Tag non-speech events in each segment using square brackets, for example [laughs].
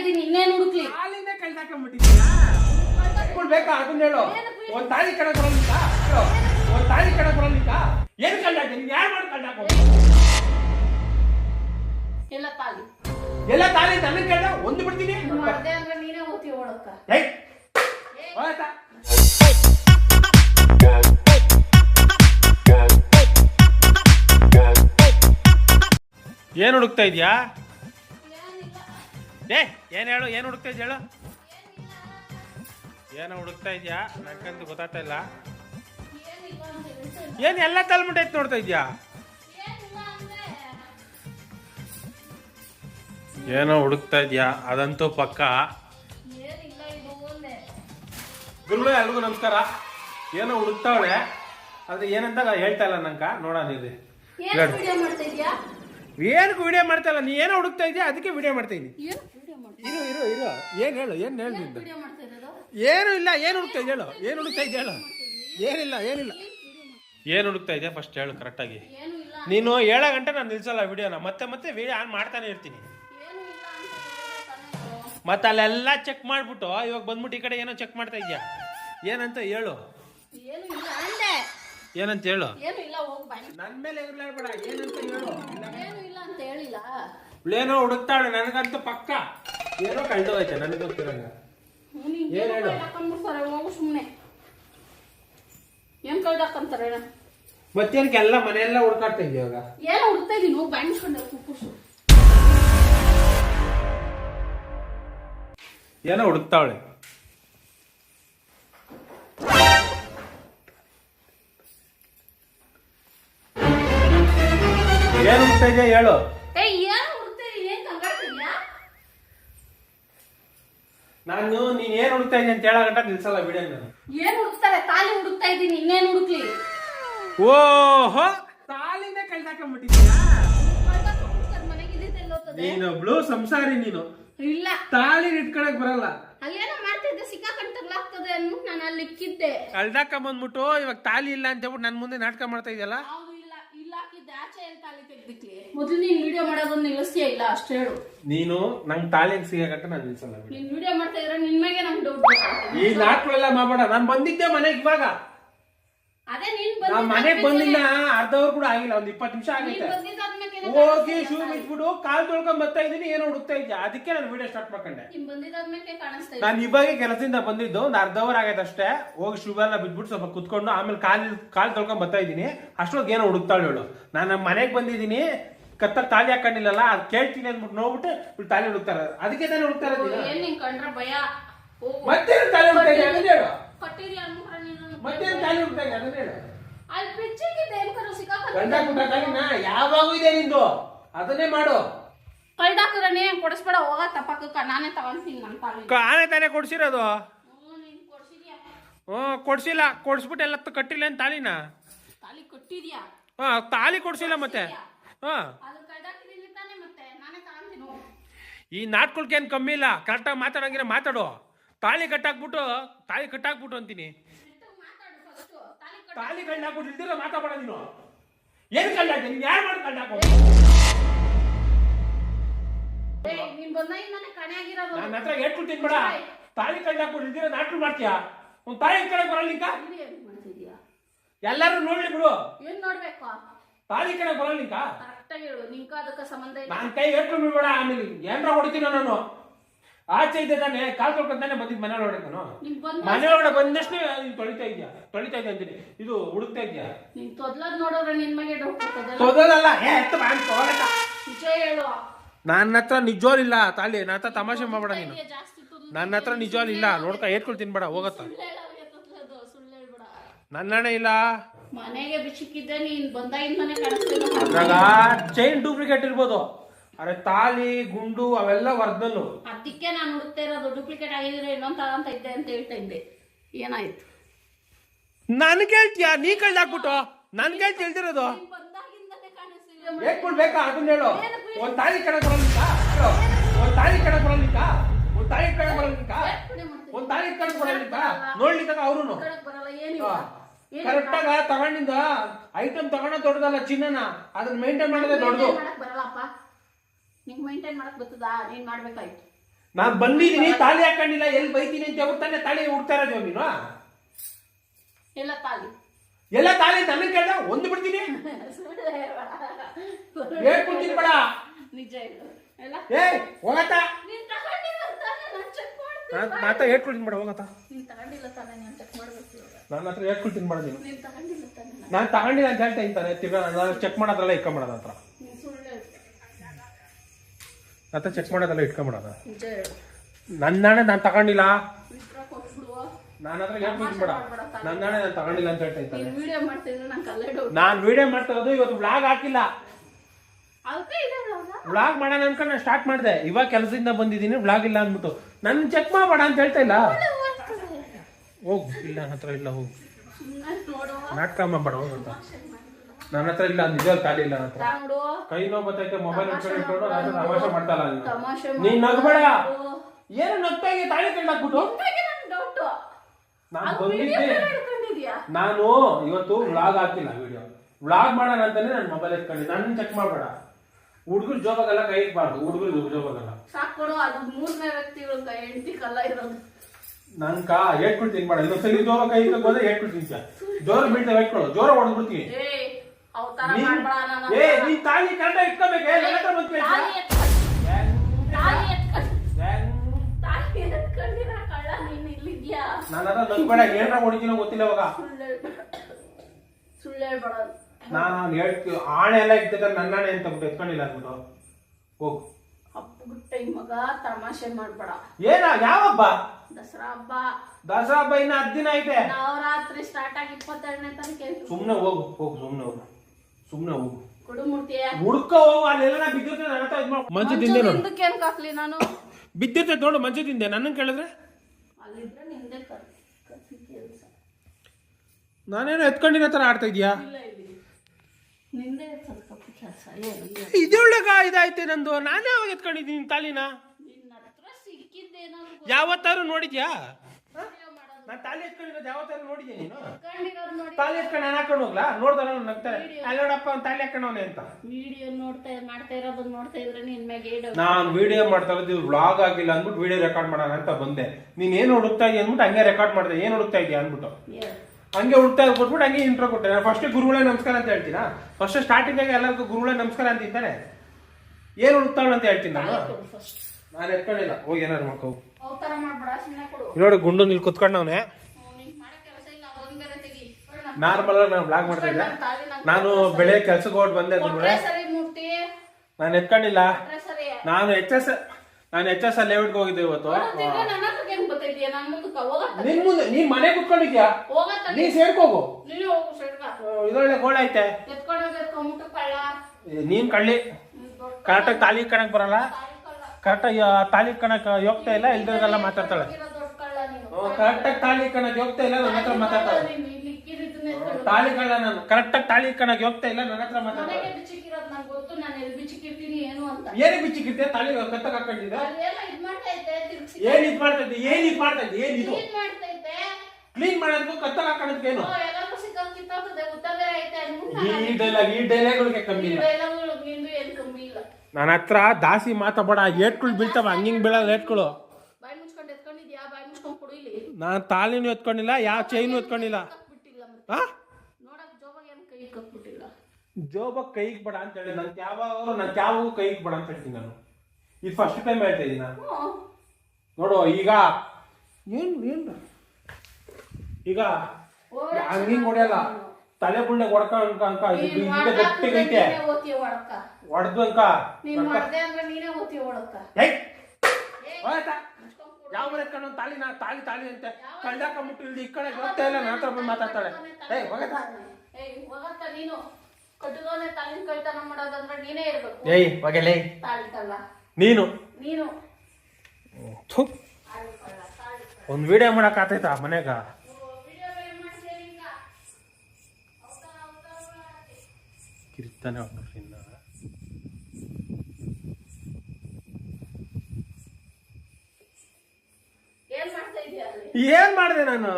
ಇದೀನಿ ಇನ್ನೇನ್ ಹುಡುಕ್ಲಿ? ಕಳ್ದಾಕೊಂಡ್ಬಿಟ್ಟಿದ್ಯಾ ಬೇಕಾ ಅದನ್ನ ಹೇಳು. ಒಂದ್ ತಾಳಿ ಕಡೆ ಒಂದು ಹೇಳು. ಒಂದ್ ತಾಳಿ ಕಡೆ ಬರಲಿಕ್ಕ ಏನ್ ಕಳ್ದಾಕಿ ನೀನ್ ಯಾರು ಮಾಡಿ ಕಳ್ದಾಕೋ ಎಲ್ಲ ತಾಲಿ ಎಲ್ಲ ತಾಳಿ ನನಗೆ ಕೇಳ ಒಂದು ಬಿಡ್ತೀನಿ. ಮಾಡ್ದೆ ಅಂದ್ರೆ ನೀನೇ ಓದ್ತಿ ಓಡಕ್ಕ ಏಯ್. ಹೋಯ್ತಾ ಏನ್ ಹುಡುಕ್ತಾ ಇದ್ಯಾ? ಏ ಏನ್ ಹೇಳು ಏನ್ ಹುಡುಕ್ತಾ ಇದ್ಯಾ ಹೇಳು? ಏನೋ ಹುಡುಕ್ತಾ ಇದ್ಯಾ? ನಂಗಂತೂ ಗೊತ್ತಾಗ್ತಾ ಇಲ್ಲ. ಏನ್ ಎಲ್ಲ ತಲ್ಮುಟ್ಟೈತ್ ನೋಡ್ತಾ ಇದ್ಯಾ? ಏನಿಲ್ಲ ಅಂದ್ರೆ ಏನೋ ಹುಡುಕ್ತಾ ಇದ್ಯಾ? ಅದಂತೂ ಪಕ್ಕ. ಏನಿಲ್ಲ ಇದು ಒಂದೇ ಗುರುಗಳೇ ಎಲ್ರಿಗೂ ನಮಸ್ಕಾರ. ಏನೋ ಹುಡುಕ್ತಾವಳೆ ಆದ್ರೆ ಏನಂತ ಹೇಳ್ತಾ ಇಲ್ಲ ನಂಕ ನೋಡೋಣ ಇಲ್ಲಿ ಏನು ವಿಡಿಯೋ ಮಾಡ್ತಾ ಇದ್ಯಾ? ಏನಕ್ಕೆ ವಿಡಿಯೋ ಮಾಡ್ತಾ ಇಲ್ಲ? ನೀ ಏನೋ ಹುಡುಕ್ತಾ ಇದೆಯಾ? ಅದಕ್ಕೆ ವಿಡಿಯೋ ಮಾಡ್ತಾ ಇದೀನಿ. ಮಾಡ್ತಾ ಇರು ಇರು ಇರು. ಏನ್ ಹೇಳು ಏನು ಹೇಳು ಏನ್ ನಿಂದು ವಿಡಿಯೋ ಮಾಡ್ತಾ ಇರೋದು? ಏನು ಇಲ್ಲ ಏನು ಹುಡುಕ್ತಾ ಇದೆಯಾ ಹೇಳು? ಏನು ಹುಡುಕ್ತಾ ಇದೆಯಾ ಹೇಳು? ಏನಿಲ್ಲ ಏನಿಲ್ಲ. ಏನು ಹುಡುಕ್ತಾ ಇದೆಯಾ ಫಸ್ಟ್ ಹೇಳು ಕರೆಕ್ಟಾಗಿ ಏನು ಇಲ್ಲ. ನೀನು ಏಳ ಗಂಟೆ ನಾನು ನಿಲ್ಸಲ್ಲ ವಿಡಿಯೋನ ಮತ್ತೆ ಮತ್ತೆ ವಿಡಿಯೋ ಆನ್ ಮಾಡ್ತಾನೆ ಇರ್ತೀನಿ. ಏನು ಇಲ್ಲ ಅಂತ ಹೇಳಿದ್ರೆ ಮತ್ತೆ ಅಲ್ಲೆಲ್ಲ ಚೆಕ್ ಮಾಡ್ಬಿಟ್ಟು ಇವಾಗ ಬಂದ್ಬಿಟ್ಟು ಈ ಕಡೆ ಏನೋ ಚೆಕ್ ಮಾಡ್ತಾ ಇದೆಯಾ? ಏನಂತ ಹೇಳು. ಏನು ಇಲ್ಲ ಅಂದೆ. ಏನಂತ ಹೇಳು. ಏನು ಇಲ್ಲ ಹೋಗ್ ಬಾಯ್ ನನ್ನ ಮೇಲೆ ಏನಂತ ಹೇಳು. ಏನು ಇಲ್ಲ ಅಂತ ಹೇಳಿಲ್ಲ. ಏನೋ ಹುಡುಕ್ತಾಳೆ ನನಗಂತೂ ಪಕ್ಕ. ಏನೋ ಕಳ್ದೋಗೈತೆ ನನಗೆ ಗೊತ್ತಿರಂಗ. ನೀನ್ ಏನ್ ಹೇಳು? ಹಾಕೊಂಡ್ಬಿಡ್ತಾರೆ ಹೋಗು ಸುಮ್ನೆ ಏನ್ ಕಳ್ದಾಕಂತಾರೆ ಮತ್ತೇನಕ್ಕೆ ಎಲ್ಲ ಮನೆಯೆಲ್ಲ ಹುಡ್ಕಾಡ್ತಾ ಇದೆಯಾ ಇವಾಗ? ಏನೋ ಹುಡ್ತಾ ಇದೀನಿ ಹೋಗಿ ಬಾಯಿಸ್ಕೊಂಡೆ ಕುಕ್ಕುಸು ಏನೋ ಹುಡುಕ್ತಾವಳೆ ಏನು ಹುಡುಕ್ತಾ ಇದೆಯಾ ಹೇಳು ಏ ಏನು ಹುಡ್ತಾ ಇದೀನಿ ಏನ್ ಕಂಗಾಡ್ತಿದ್ಯಾ ನಾನು ನೀನ್ ಏನ್ ಹುಡುಕ್ತಾ ಇದೀನಿ ಅಂತ ಹೇಳೋ ಗಂಟ ನಿಲ್ಸಲ್ಲ ವಿಡಿಯೋ ನಾನು ಏನ್ ಹುಡುಕ್ತಾರೆ? ತಾಲಿ ಹುಡುಕ್ತಾ ಇದೀನಿ ಇನ್ನೇನ್ ಹುಡುಕ್ಲಿ? ಓಹೋ! ತಾಲಿಂದ ಕಳ್ದಾಕೊಂಡ್ಬಿಟ್ಟಿದ್ಯಾ ಮನೆಗೆ ನೀನೊಬ್ಳು ಸಂಸಾರಿ ನೀನು. ಇಲ್ಲ. ತಾಳಿ ಇಟ್ಕೊಳಕ್ ಬರಲ್ಲ. ಅಲ್ಲೇನೋ ಮಾಡ್ತಿದ್ದೆ ಸಿಕ್ಕಾಕಂತಗ್ಲಾಗ್ತದೆ ಅನ್ಬಿಟ್ಟು ನಾನು ಅಲ್ಲಿ ಇಕ್ಕಿದ್ದೆ. ಕಳ್ದಾಕ ಬಂದ್ಬಿಟ್ಟು ಇವಾಗ ತಾಲಿ ಇಲ್ಲ ಅಂತ ಹೇಳ್ಬಿಟ್ಟು ನನ್ ಮುಂದೆ ನಾಟಕ ಮಾಡ್ತಾ ಇದೆಯಲ್ಲ? ಇಲ್ಲ ಇಲ್ಲ ಹಾಕಿದ್ದೆ. ಆಚೆ ಎಲ್ಲಿ ತಾಲಿ ತೆಗ್ದಿಕ್ಲಿ? ಮೊದಲು ನೀನ್ ವಿಡಿಯೋ ಮಾಡೋದನ್ನ ನಿಲ್ಲಿಸ್ತೀಯ ಇಲ್ಲ? ಅಷ್ಟೇ ಹೇಳು. ನೀನು ನಂಗೆ ತಾಳಿ ಸಿಗಕಂಟ ನಾನು ನಿಲ್ಸಲ್ಲ. ನೀನ್ ವಿಡಿಯೋ ಮಾಡ್ತಾ ಇದ್ರೆ ನಿನ್ ಮೇಲೆ ನಂಗೆ ಡೌಟ್ ಈ ನಾಟಕಗಳೆಲ್ಲ ಮಾಡ್ಬೇಡ. ನಾನು ಬಂದಿದ್ದೆ ಮನೆಗೆ ಇವಾಗ. ಅದೇ ನೀನ್ ನಾ ಮನೆಗ್ ಬಂದಿಲ್ಲ. ಅರ್ಧ ಅವ್ರು ಕೂಡ ಆಗಿಲ್ಲ. ಒಂದ್ ಇಪ್ಪತ್ತು ನಿಮಿಷ ಆಗೈತೆ ಹೋಗಿ ಶೂ ಬಿಟ್ಬಿಟ್ಟು ಕಾಲ್ ತೊಳ್ಕೊಂಡ್ ಬರ್ತಾ ಇದೀನಿ. ಏನೋ ಹುಡುಕ್ತಾ ಇದ್ದೆ ಅದಕ್ಕೆ ನಾನು ವಿಡಿಯೋ ಸ್ಟಾರ್ಟ್ ಮಾಡ್ಕೊಂಡೆ. ನೀನ್ ಬಂದಿದ್ದಾದ್ಮೇಲೆ ಕಾಣಿಸ್ತಾ ಇದೆ ನಾನು ಇವಾಗ ಕೆಲಸದಿಂದ ಬಂದಿದ್ದು. ಒಂದು ಅರ್ಧ ಅವರ್ ಆಗೈತೆ ಅಷ್ಟೇ. ಹೋಗಿ ಶೂ ಎಲ್ಲ ಬಿಟ್ಬಿಟ್ಟು ಸ್ವಲ್ಪ ಕುತ್ಕೊಂಡು ಆಮೇಲೆ ಕಾಲ್ ಕಾಲ್ ತೊಳ್ಕೊಂಡ್ ಬರ್ತಾ ಇದೀನಿ. ಅಷ್ಟೊತ್ತಿಗೆ ಏನೋ ಹುಡುಕ್ತಾಳೆ ಹೇಳು. ನಾನು ನಮ್ಮ ಮನೆಗೆ ಬಂದಿದ್ದೀನಿ. ಕತ್ತ ತಾಲಿ ಹಾಕೊಂಡಿಲ್ಲಲ್ಲ ಅದ್ ಕೇಳ್ತೀನಿ ಅಂದ್ಬಿಟ್ಟು ನೋಡ್ಬಿಟ್ಟು ಇವ್ಳು ತಾಲಿ ಹುಡುಕ್ತಾರೆ. ಅದಕ್ಕೆ ತಾನೇ ಹುಡುಕ್ತಾರೆ ಇರೋದು ಏನ್ ನಿನ್ ಕಂಡ್ರೆ ಭಯ? ಹೋಗು ಮತ್ತೆ ತಾಲಿ ಹುಡುಕ್ತಾ ಅದನ್ನ ಹೇಳು. ಕಟ್ಟಿದ್ಯಾ ಅನ್ಬಿಟ್ರೆ ನೀನು? ಮತ್ತೆ ತಾಲಿ ಹುಡುಕ್ತಾ ಇದೆಯಾ? ಅದನ್ನ ಹೇಳು. ಅಲ್ಲಿ ಪಿಚ್ಚಿಗಿದ್ದೆ ಏನ್ ಕರು ಗಂಡ ಸಿಕ್ಕಾಕ ಪುಟ್ಟ ತಾಲಿನ ಯಾವಾಗೂ ಇದೆ ನಿಂದು. ಅದನ್ನೇ ಮಾಡು. ಕೊಡಿಸ್ಬೇಡ ಹೋಗ ತಪ್ಪಕ್ಕ ನಾನೇ ತಗೊಂತೀನಿ ತಾಲಿ. ಆನೆ ತಾನೇ ಕೊಡ್ಸಿರೋದು? ಹ್ಞೂ ಕೊಡ್ಸಿಲ್ಲ. ಕೊಡ್ಸ್ಬಿಟ್ಟು ಎಲ್ಲ ಕಟ್ಟಿಲ್ಲ ಅಂತ ತಾಲಿನ? ತಾಲಿ ಕಟ್ಟಿದ್ಯಾ? ಹಾ ತಾಲಿ ಕೊಡ್ಸಿಲ್ಲ ಮತ್ತೆ. ಹಾ. ಈ ನಾಟ್ಕೊಳ್ಕೆ ಏನು ಕಮ್ಮಿ ಇಲ್ಲ ಕರೆಕ್ಟಾಗಿ ಮಾತಾಡಂಗಿರ ಮಾತಾಡು. ತಾಳಿ ಕಟ್ಟಾಕ್ಬಿಟ್ಟು ತಾಳಿ ಕಟ್ಟಾಕ್ಬಿಟ್ಟು ಅಂತೀನಿ. ತಾಳಿ ಕಟ್ಟಾಕ್ಬಿಟ್ಟು ಇಲ್ದಿರ ಮಾತಾಡ ನೀನು. ಏನು ಕಳ್ಳಾಕ ನೀನು ಯಾರು ಮಾಡಿ ಆಗಿರೋದು. ನನ್ನ ಹತ್ರ ಏಟ್ಲು ಬೇಡ. ತಾಳಿ ಕಟ್ಟಾಕ್ಬಿಟ್ಟು ಇಲ್ದಿರ ನಾಟ್ಲು ಮಾಡ್ತೀಯಾ? ಒಂದು ತಾಳಿ ಕಡೆ ಬರಲಿಕ್ಕ ಎಲ್ಲರೂ ನೋಡ್ಲಿ ಬಿಡು. ಏನ್ ನೋಡ್ಬೇಕು? ತಾಳಿ ಕಡೆ ಕರೆಕ್ಟಾಗಿ ಹೇಳು ನಿಂಕ ಅದಕ್ಕೆ ಸಂಬಂಧ ಇಲ್ಲ. ನಾನು ಕೈ ಏಟ್ಲು ಬಿಡ ಆಮೇಲೆ ಏನ್ರ ಹೊಡಿತೀನೋ ನಾನು. ಆಚೆ ಇದ್ದೆ ತಾನೆ ಕಾಲ್ ತೊಳ್ಕೊಂತಾನೆ ಬಂದಿದ್ದು ಮನೆ ಒಳಗಡೆ ನಾನು. ಮನೆ ಒಳಗಡೆ ಬಂದಷ್ಟೇ ನೀನು ತೊಳಿತಾ ಇದೆಯಾ? ತೊಳಿತಾ ಇದ್ದೆ ಅಂತೀನಿ. ಇದು ಹುಡುಕ್ತಾ ಇದ್ಯಾ? ನೀನ್ ತೊದ್ಲದ್ ನೋಡಿದ್ರೆ ನಿನ್ ಮೇಲೆ ಡೌಟ್ ಬರ್ತದಲ್ಲ ತೊದಲಲ್ಲ ಏ ಎತ್ತ ಬಾಂಡ್ ತೊಗೊಳಕ್ಕ. ನಿಜ ಹೇಳು. ನನ್ನ ಹತ್ರ ನಿಜವಾಗ್ಲಿಲ್ಲ ತಾಳಿ. ನನ್ನ ಹತ್ರ ತಮಾಷೆ ಮಾಡ್ಬೇಡ ನೀನು. ನನ್ನ ಹತ್ರ ನಿಜವಾಗ್ಲಿಲ್ಲ ನೋಡ್ತಾ ಏರ್ಕೊಳ್ತೀನಿ ಬೇಡ ಹೋಗತ್ತ. ನನ್ನ ಹಣೆ ಇಲ್ಲ. ಮನೆಗೆ ಬಿಚ್ಚಿಕ್ಕಿದ್ದೆ ನೀನ್ ಬಂದಾಗಿಂದನೆ ಕಾಣಿಸ್ತಿಲ್ಲ ಅದ್ರಾಗ ಚೈನ್ ಡೂಪ್ಲಿಕೇಟ್ ಇರ್ಬೋದು. ಅರೆ ತಾಲಿ ಗುಂಡು ಅವೆಲ್ಲ ಒರಿಜಿನಲ್ಲು ಅದಕ್ಕೆ ನಾನು ಹುಡುಕ್ತಾ ಇರೋದು ಡೂಪ್ಲಿಕೇಟ್ ಆಗಿದ್ರೆ ಇನ್ನೊಂದ್ ಅಂತ ಇದ್ದೆ ಅಂತ ಹೇಳ್ತಾ ಇದ್ದೆ. ಏನಾಯ್ತು? ನನ್ ಕೇಳ್ತೀಯ? ನೀ ಕಳ್ದಾಕ್ಬಿಟ್ಟು ನನ್ ಕೇಳ್ತಿ ಹೇಳ್ತಿರೋದು ನೀನ್ ಬೇಕಾ ಅದನ್ನ ಹೇಳು. ಒಂದ್ ತಾಳಿ ಕಡೆ ಬರಲಿಕ್ಕ ಒಂದ್ ತಾಳಿ ಕಡೆ ಬರಲಿಕ್ಕ ಒಂದ್ ತಾಳಿ ಕಡೆ ಬರಲಿಕ್ಕ. ಒಂದ್ ತಾಳಿ ಕಡೆ ಬರಲಿಕ್ಕ ನೋಡ್ಲಿಕ್ಕ ಅವ್ರು ಬರಲ್ಲ ಏನಿಲ್ಲ. ಕರೆಕ್ಟ್ ಆಗ ತಗೊಂಡಿಂದ ಐಟಮ್ ತಗೊಂಡ ದೊಡ್ಡದಲ್ಲ ಚಿನ್ನನ. ಅದನ್ನ ಮೇಂಟೈನ್ ಮಾಡೋದೇ ದೊಡ್ಡದು. ಮಾಡಕ್ ಬರಲ್ಲಪ್ಪ. ನಿಂಗ್ ಮೈಂಟೈನ್ ಮಾಡಕ್ ಬರ್ತದಾ ನೀನ್ ಮಾಡ್ಬೇಕಾಯ್ತು. ನಾನ್ ಬಂದಿದ್ದೀನಿ ತಾಳಿ ಹಾಕೊಂಡಿಲ್ಲ ಎಲ್ಲಿ ಬೈತೀನಿ ಅಂತ ಹೇಳ್ತಾನೆ ತಾಳಿ ಹುಡ್ತಾ ಇರೋದು ನೀನು? ಎಲ್ಲ ತಾಲಿ ಎಲ್ಲ ತಾಳಿ ನನಗೆ ಕೇಳ್ದ ಒಂದು ಬಿಡ್ತೀನಿ. [laughs] ಹೇಳ್ಕೊಡ್ತೀನಿ ಬೇಡ ನಿಜ ಎಲ್ಲ? ಏ ಹೋಗತ್ತ? ನೀನ್ ನಾನು ಆತ ಹೇಳ್ಕೊಡ್ತೀನಿ ಬೇಡ ಹೋಗತ್ತ ತಗೊಂಡಿಲ್ಲ ತಾನೇ ನಾನು ಚೆಕ್ ಮಾಡ್ಬೇಕು ಇವಾಗ. ನನ್ನ ಹತ್ರ ಹೇಳ್ಕೊಡ್ತೀನಿ ಬೇಡ ನೀನು. ತಗೊಂಡಿಲ್ಲ ತಾನೇ ನಾನು. ನಾನು ತಗೊಂಡಿಲ್ಲ ಅಂತ ಹೇಳ್ತಾ ಇದ್ದಾನೆ ತಿರ್ಗಾ ನಾನು ಚೆಕ್ ಮಾಡೋದ್ರಲ್ಲ ಇಟ್ಕೊಂಬಿಡೋದ ಹತ್ರ ನೀನ್ ಸುಳ್ಳು ಹೇಳ್ತೀಯ. ಚೆಕ್ ಮಾಡೋದಲ್ಲ ಇಟ್ಕೊಂಬಿಡೋದ. ನಿಜ ನನ್ನ ನಾಣೆ ನಾನು ತಗೊಂಡಿಲ್ಲ. ನಾನು ಹತ್ರ ಹೇಳ್ಕೊಡ್ತೀನಿ ಬೇಡ. ನನ್ನ ನಾಣೆ ನಾನು ತಗೊಂಡಿಲ್ಲ ಅಂತ ಹೇಳ್ತಾ ಇದ್ದಾನೆ ನಾನು ವಿಡಿಯೋ ಮಾಡ್ತಾ ಇರೋದು ಇವತ್ತು ಬ್ಲಾಗ್ ಹಾಕಿಲ್ಲ? ವ್ಲಾಗ್ ಮಾಡೋಣ ಅನ್ಕೊಂಡು ನಾನು ಸ್ಟಾರ್ಟ್ ಮಾಡಿದೆ. ಇವಾಗ ಕೆಲಸದಿಂದ ಬಂದಿದ್ದೀನಿ ವ್ಲಾಗ್ ಇಲ್ಲ ಅಂದ್ಬಿಟ್ಟು. ನನ್ನ ಚೆಕ್ ಮಾಡಬೇಡ ಅಂತ ಹೇಳ್ತಾ ಇಲ್ಲ. ಹೋಗು ಇಲ್ಲ ನನ್ನ ಹತ್ರ ಇಲ್ಲ ಹೋಗು. ನಾಟಕ ಮಾಡಬೇಡ ಹೋಗು ಅಂತ. ನನ್ನ ಹತ್ರ ಇಲ್ಲ ನಿಜ ಖಾಲಿ ಇಲ್ಲ ನನ್ನ ಹತ್ರ. ಕೈ ನೋವು ಬರ್ತೈತೆ ಮೊಬೈಲ್ ಇಟ್ಕೊಂಡು ಇಟ್ಕೊಂಡು ನಾನು. ತಮಾಷೆ ಮಾಡ್ತಲ್ಲ ನೀನು ನಗ್ಬೇಡ. ಏನು ನಗ್ತಾಗಿ ತಾಳಿ ಕಂಡಾಕ್ಬಿಟ್ಟು ನಾನು ಬಂದಿದ್ದೆ. ನಾನು ಇವತ್ತು ವ್ಲಾಗ್ ಹಾಕಿಲ್ಲ ವಿಡಿಯೋ ವ್ಲಾಗ್ ಮಾಡೋಣ ಅಂತಾನೆ ನಾನು ಮೊಬೈಲ್ ಇಟ್ಕೊಂಡಿದ್ದೆ ನನ್ನ ಚೆಕ್ ಮಾಡಬೇಡ. ಹುಡುಗರು ಜೋಬಾಗೆಲ್ಲ ಕೈ ಇಕ್ಬಾರ್ದು ಹುಡುಗರು ಜೋಬಾಗೆಲ್ಲ. ಸಾಕೊಡು ಅದು ಮೂರನೇ ವ್ಯಕ್ತಿಗಳು ಕೈ ಹೆಂಡತಿ ಕಲ್ಲ ಇರೋದು. ನನ್ ಕಾ ಹೇಳ್ಕೊಡ್ತೀನಿ ಮಾಡ. ಇನ್ನೊಂದ್ಸಲಿ ಜೋರ ಕೈ ಇಕ್ಕಕ್ ಹೋದ್ರೆ ಬಿಡ್ತೀನಿ ಜೋರ ಬೀಳ್ತೇವೆ ಇಟ್ಕೊಳ್ಳೋ ಜೋರ ಹೊಡೆದ್ಬಿಡ್ತೀನಿ. ಏ ನೀನ್- ತಾಯಿ. ಕರೆಕ್ಟ್ ಇಟ್ಕೋಬೇಕೆ. ನನ್ನ ಹತ್ರ ಬಂದ್ ನನ್ನ ಹತ್ರ ನಗ್ಬೇಡ ಏನ್ರ ಹೊಡಿತೀನೋ ಗೊತ್ತಿಲ್ಲ ಅವಾಗ ಸುಳ್ಳು ಹೇಳ್ಬೇಡ. ನಾನು ಹೇಳ್ತೀವಿ ಆಣೆ ಎಲ್ಲ ಇದ್ದಾಗ ನನ್ನ ಆಣೆ ಅಂತ ಬಿಟ್ಟು ಎತ್ಕೊಂಡಿಲ್ಲ ಅಂದ್ಬಿಟ್ಟು. ಹೋಗು. ಹಬ್ಬದ ಟೈಮ್ ಮಗ ತಮಾಷೆ ಮಾಡ್ಬೇಡ. ಏನ ಯಾವ ಹಬ್ಬ ದಸರಾ ಹಬ್ಬ. ದಸರಾ ಹಬ್ಬ ಇನ್ನ ಹತ್ತು ದಿನ ಐತೆ. ನವರಾತ್ರಿ ಸ್ಟಾರ್ಟ್ ಆಗಿ ಇಪ್ಪತ್ತೆರಡನೇ ತಾರೀಕು ಸುಮ್ನೆ ಹೋಗು ಹೋಗು ಸುಮ್ನೆ ಹೋಗು. ಸುಮ್ನೆ ಹೋಗು. ಹುಡ್ಕೋ ಹೋಗು ಅಲ್ಲೆಲ್ಲ ಬಿದ್ದಿರ್ತದೆ ನನ್ನ ಹತ್ರ ಇದ್ ಮಾಡು. ಮಂಚದಿಂದೆ ನೋಡು. ಹಿಂದಕ್ಕೆ ಏನ್ ಹಾಕ್ಲಿ ನಾನು? ಬಿದ್ದಿರ್ತೈತೆ ನೋಡು ಮಂಚದಿಂದೆ ನನ್ನ ಕೇಳಿದ್ರೆ? ಅಲ್ಲಿದ್ರೆ ನಿಂದೆ ಕರ್ ಕರ್ಸಿ ಕೆಲ್ಸ ನಾನೇನೋ ಎತ್ಕೊಂಡಿರೋ ತರ ಆಡ್ತಾ ಇದೀಯಾ? ಇಲ್ಲ. ನಿಂದೆ ಸ್ವಲ್ಪ ಕೆಲಸ. ಏನು ಇಲ್ಲ. ಇದೊಳ್ಳೆಗ ಇದಾಯ್ತೆ ನಂದು. ನಾನೇ ಯಾವಾಗ ಎತ್ಕೊಂಡಿದ್ದೀನಿ ತಾಲಿನ. ನಿನ್ನ ಹತ್ರ ಸಿಕ್ಕಿದ್ದೇನಾದ್ರು ಯಾವತ್ತಾರು ನೋಡಿದ್ಯಾ? ನಾನು ತಾಲಿ ಎತ್ಕೊಂಡಿರೋದು ಯಾವತ್ತಾರು ನೋಡಿದ್ಯಾ ನೀನು? ಕಂಡಿರೋದು ನೋಡಿ. ತಾಲಿ ಎತ್ಕೊಂಡು ನಾನು ಹಾಕೊಂಡು ಹೋಗ್ಲಾ? ನಗ್ತಾರೆ ಅಲ್ಲಿ ನೋಡಪ್ಪ ಅವ್ನು ತಾಲಿ ಹಾಕೊಂಡವನೆ ಅಂತ. ವಿಡಿಯೋ ನೋಡ್ತಾ ಮಾಡ್ತಾ ಇರೋದನ್ನ ನೋಡ್ತಾ ಇದ್ರೆ ನಿನ್ ಮ್ಯಾಗೆ ಏಡೋ ನಾನು ವಿಡಿಯೋ ಮಾಡ್ತಾ ಇರೋದು ವ್ಲಾಗ್ ಆಗಿಲ್ಲ ಅಂದ್ಬಿಟ್ಟು ವಿಡಿಯೋ ರೆಕಾರ್ಡ್ ಮಾಡೋಣ ಅಂತ ಬಂದೆ. ನೀನು ಏನು ಹುಡುಕ್ತಾ ಇದೀಯ ಅಂದ್ಬಿಟ್ಟು ಹಂಗೆ ರೆಕಾರ್ಡ್ ಮಾಡಿದೆ. ಏನು ಹುಡುಕ್ತಾ ಇದೀಯ ಅಂದ್ಬಿಟ್ಟು? ಹಂಗೆ ಹುಡುಕ್ತಾ ಕೊಟ್ಬಿಟ್ಟು ಹಂಗೆ ಇಂಟ್ರೋ ಕೊಟ್ಟೆ ನಾನು ಫಸ್ಟ್ ಗುರುಗಳೇ ನಮಸ್ಕಾರ ಅಂತ ಹೇಳ್ತೀನಾ? ಫಸ್ಟ್ ಸ್ಟಾರ್ಟಿಂಗ್ ಆಗಿ ಎಲ್ಲರಿಗೂ ಗುರುಗಳೇ ನಮಸ್ಕಾರ ಅಂತ ಇದ್ದಾನೆ. ಏನು ಹುಡುಕ್ತಾವಳು ಅಂತ ಹೇಳ್ತೀನಿ ನಾನು? ಫಸ್ಟ್ ನಾನು ಎತ್ಕೊಂಡಿಲ್ಲ. ಹೋಗಿ ಏನಾರು ಮಾಡ್ಕೋ. ನೋಡಿ ಗುಂಡು ನಿಲ್ ಕುತ್ಕೊಂಡವನೆ. ನಾರ್ಮಲ್ ಆಗಿ ನಾನು ಬ್ಲಾಗ್ ಮಾಡ್ತಾ ಇದ್ದೆ. ನಾನು ಬೆಳೆ ಕೆಲ್ಸಕ್ಕೆ ಹೋಗಿ ಬಂದೆ ನಾನು ಎತ್ಕೊಂಡಿಲ್ಲ. ನಾನು ಎಚ್ ಎಸ್ ನಾನು ಎಚ್ ಎಸ್ ಲೇಔಟ್ಗೆ ಹೋಗಿದ್ದೆ ಇವತ್ತು. ನನ್ ಮುಂದಕ್ಕ ಹೋಗತ್ತ ನಿನ್ ಮುಂದೆ ನೀನ್ ಮನೆ ಕುತ್ಕೊಂಡಿದ್ಯಾ? ಹೋಗತ್ತ ಸೇರ್ಕೋಗು ನೀನು ಹೋಗು. ಸೈಡ್ಗ ಇದೊಳ್ಳೆ ಗೋಳ ಐತೆ. ಕಳ್ಳ ನೀನ್ ಕಳ್ಳಿ. ಕರೆಕ್ಟಾಗಿ ತಾಲಿ ಕಣಕ್ ಬರಲ್ಲ. ತಾಳಿ ಕರೆಕ್ಟಾಗಿ ತಾಲಿ ಕಣಕ್ ಹೋಗ್ತಾ ಇಲ್ಲ ಇಲ್ದಿರೋದೆಲ್ಲ ಮಾತಾಡ್ತಾಳೆ. ಕರೆಕ್ಟಾಗಿ ತಾಳಿ ಕಣಕ್ ಹೋಗ್ತಾ ಇಲ್ಲ ನನ್ನ ಹತ್ರ ಮಾತಾಡ್ತಾಳೆ. ತಾಳಿ ಕಳ್ಳ ನಾನು. ಕರೆಕ್ಟಾಗಿ ತಾಳಿ ಕಣಕ್ ಹೋಗ್ತಾ ಇಲ್ಲ ನನ್ನ ಹತ್ರ ಮಾತಾಡ್ತಾಳೆ. ಏನು ಅಂತ. ತಾಳಿ ಕತ್ತಕ್ ಹಾಕೊಂಡಿದ್ದೆ ಏನ್ ಇದ್ ಮಾಡ್ತಾ ಇದ್ದೆ ಏನ್ ಇದ್ ಮಾಡ್ತಾ ಇದ್ದೆ ಏನ್ ಇದು? ಕ್ಲೀನ್ ಮಾಡ್ತಾ ಇದ್ದೆ ಕ್ಲೀನ್ ಮಾಡೋದಕ್ಕೂ ಓ, ಐತೆ ಅನ್ಬಿಟ್ಟು ಈ ನಾನು ಡೈಲಾಗ್ ಈ ಡೈಲಾಗ್ಗಳಿಗೆ ಕಮ್ಮಿ ಇಲ್ಲ. ಡೈಲಾಗ್ಗಳು ನಿಂದು ಏನ್ ಕಮ್ಮಿ ಇಲ್ಲ. ನನ್ನ ಹತ್ರ ದಾಸಿ ಮಾತಾಡ ಏಟ್ಗಳು ಬೀಳ್ತಾವ ಹಂಗಿಂಗ್ ಬೀಳಲ್ಲ ಏಟ್ಗಳು ಬಾಯಿ ಮುಚ್ಕೊಂಡು ಎತ್ಕೊಂಡಿದ್ಯಾ? ಬಾಯಿ ಮುಚ್ಕೊಂಡು ಕೊಡು ಇಲ್ಲಿ. ನಾನು ತಾಲಿನೂ ಎತ್ಕೊಂಡಿಲ್ಲ ಯಾವ ಚೈನು ಎತ್ಕೊಂಡಿಲ್ಲ. ಜೋಬಕ್ ಕೈಗ್ ಬಡ ನೋಡಕ್ ಜೋಬಾಗ ಏನ್ ಕೈ ಕಕ್ಬಿಟ್ಟಿಲ್ಲ. ಜೋಬ ಕೈಗೆ ಬೇಡ ಅಂತ ಹೇಳಿ ನನ್ ಯಾವಾಗ ನನ್ ಯಾವಾಗೂ ಕೈಗೆ ಬೇಡ ಅಂತ ಹೇಳ್ತೀನಿ ನಾನು. ಇದು ಫಸ್ಟ್ ಟೈಮ್ ಹೇಳ್ತಾ ಇದ್ದೀನಿ ನಾನು. ನೋಡು ಈಗ ಏನ್ ಏನು? ಈಗ ಹಂಗಿಂಗ್ ಹೊಡೆಯಲ್ಲ? ತಲೆ ಬುಳ್ಳೆ ಹೊಡ್ಕ ಅಂಕ ಅಂಕ ಇದು ನೀನ್ ಗಟ್ಟಿಗೈತೆ ನೀನೇ ಓದ್ತೀಯ ಒಳಕ್ಕ ಹೊಡೆದು ಅಂಕ. ನೀನ್ ಅಂದ್ರೆ ನೀನೇ ಓದ್ತೀಯ ಒಳಕ್ಕ ಏಯ್! ಹೋಯ್ತಾ? ಯಾವ ಮನೆ ಕಣ್ಣು? ತಾಳಿ ನಾ ತಾಳಿ ತಾಳಿ ಅಂತ. ಕಳ್ದಾಕೊಂಬಿಟ್ಟು ಇಲ್ಲಿ ಈ ಕಡೆ ಹೋಗ್ತಾ ಇಲ್ಲ ನನ್ನ ಹತ್ರ ಬಂದು ಮಾತಾಡ್ತಾಳೆ. ಏಯ್ ಹೋಗತ್ತಾ ಏಯ್ ಹೋಗತ್ತ ನೀನು. ಕಟ್ಟದೋನೆ ತಾಲಿನ ಕಳ್ತನ ಮಾಡೋದಂದ್ರೆ ನೀನೇ ಇರ್ಬೇಕು. ಏಯ್ ಹೋಗಲೇ. ತಾಳಿ ಕಳ್ಳ ನೀನು. ನೀನು. ಥು, ತಾಳಿ ಕಳ್ಳ ತಾಳಿ ಕಳ್ಳ ಒಂದ್ ವಿಡಿಯೋ ಮಾಡಕ್ ಆತೈತಾ ಮನ್ಯಾಗ. ಕಿರ್ತಾನೆ ಇನ್ನ. ಏನ್ ಮಾಡಿದೆ ನಾನು?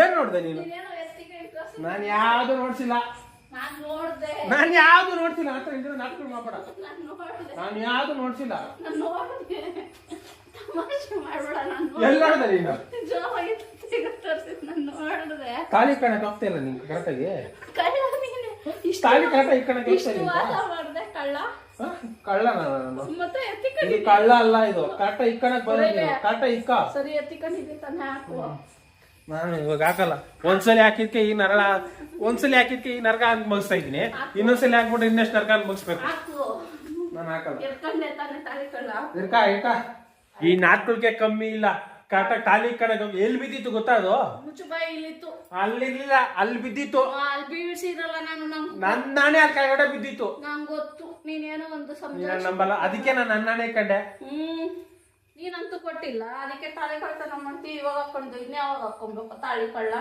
ಏನ್ ನೋಡ್ದೆ ನೀನು? ನಾನು ಯಾವ್ದು ನೋಡ್ಸಿಲ್ಲ. ನಾನ್ ಯಾವ್ದು ನೋಡ್ಸಿಲ್ಲ ಹತ್ರ ಇದ್ರೆ ನಾಟಕ ಮಾಡ್ಬೇಡ. ನಾನ್ ಯಾವ್ದು ನೋಡ್ದೆ ಎಲ್ಲ ನೋಡ್ದೆ ನೀನು ತಾಳಿ ಕಣಕ್ ಹೋಗ್ತಾ ಇಲ್ಲ ನೀನು ಕರೆಕ್ಟಾಗಿ ಕಳ್ಳ ನೀನೆ ಇಷ್ಟು ತಾಳಿ ಕರೆಕ್ಟ್ ಈ ಕಣಕ್ ಹೋಗ್ತಾ ಇಲ್ಲ ಕಳ್ಳ ಕಳ್ಳ ನಾನು ಮತ್ತೆ ಇದು ಕಳ್ಳ ಅಲ್ಲ ಇದು. ಕರೆಕ್ಟ್ ಈ ಕಣಕ್ ಬಂದಿದ್ದೀನಿ ಕರೆಕ್ಟ್ ಇಕ್ಕ ಸರಿ ಎತ್ತಿಕೊಂಡಿದ್ದೀನಿ ತಾನೇ ಹಾಕು ನಾನು ಇವಾಗ ಹಾಕಲ್ಲ. ಒಂದ್ಸಲಿ ಹಾಕಿದ್ಕೆ ಈ ನರಳ ಒಂದ್ಸಲಿ ಹಾಕಿದ್ಕೆ ಈ ನರಕ ಅಂತ ಮುಗಿಸ್ತಾ ಇದೀನಿ ಇನ್ನೊಂದ್ಸಲಿ ಹಾಕ್ಬಿಟ್ಟು ಇನ್ನಷ್ಟು ನರಕ ಅಂತ ಮುಗಿಸ್ಬೇಕು. ಹಾಕು. ನಾನು ಹಾಕಲ್ಲ. ಇರ್ಕ ಇರ್ಕ ಈ ನಾಟ್ಕೊಳ್ಕೆ ಕಮ್ಮಿ ಇಲ್ಲ. ಕರೆಕ್ಟಾಗಿ ತಾಲಿ ಕಡೆ ಎಲ್ಲಿ ಬಿದ್ದಿತ್ತು ಗೊತ್ತಾ ಅದು? ಮುಚ್ಚು ಬಾಯಿ ಇಲ್ಲಿತ್ತು. ಅಲ್ಲಿರ್ಲಿಲ್ಲ ಅಲ್ಲಿ ಬಿದ್ದಿತ್ತು. ಅಲ್ಲಿ ಬೀಳ್ಸಿರಲ್ಲ ನಾನು ನನ್ ನಾನೇ ಅಲ್ಲಿ ಕೆಳಗಡೆ ಬಿದ್ದಿತ್ತು. ನಂಗೆ ಗೊತ್ತು. ನೀನೇನೋ ಒಂದು ನಂಬಲ್ಲ. ಅದಕ್ಕೆ ನಾನು ನನ್ನೇ ಕಂಡೆ. ಹ್ಮ್. ನೀನಂತೂ ಕೊಟ್ಟಿಲ್ಲ. ಅದಕ್ಕೆ ತಾಳಿ ಕಳ್ತನ ಮಾಡ್ತೀವಿ ಇವಾಗ ಹಾಕೊಂಡು ಇನ್ನ ಯಾವಾಗ ಹಾಕೊಬೇಕು. ತಾಳಿ ಕಳ್ಳ.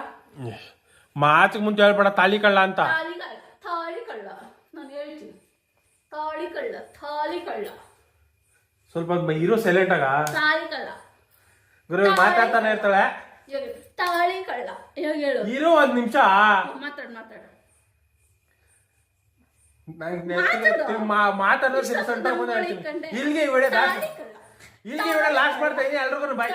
ಮಾತಿಗೆ ಮುಂಚೆ ಹೇಳ್ಬೇಡ ತಾಳಿ ಕಳ್ಳ ಅಂತ. ತಾಳಿ ಕಳ್ಳ. ತಾಳಿ ಕಳ್ಳ. ನಾನು ಹೇಳ್ತೀನಿ. ತಾಳಿ ಕಳ್ಳ. ತಾಳಿ ಕಳ್ಳ. ಸ್ವಲ್ಪ ಇರೋ ಸೈಲೆಂಟ್ ಆಗ. ತಾಳಿ ಕಳ್ಳ. ಗುರು ಮಾತಾಡ್ತಾನೆ ಇರ್ತಾಳೆ. ತಾಳಿ ಕಳ್ಳ. ಇವಾಗ ಹೇಳು. ಇರೋ ಒಂದ್ ನಿಮಿಷ. ಮಾತಾಡ್ ಮಾತಾಡ. ಮಾತಾಡೋ. ಇಲ್ಲಿಗೆ ಈ ವಿಡಿಯೋ ವಿಡಿಯೋ ಲಾಸ್ಟ್ ಮಾಡ್ತಾ ಇದೀನಿ ಎಲ್ರಿಗೂ ಬಾಯ್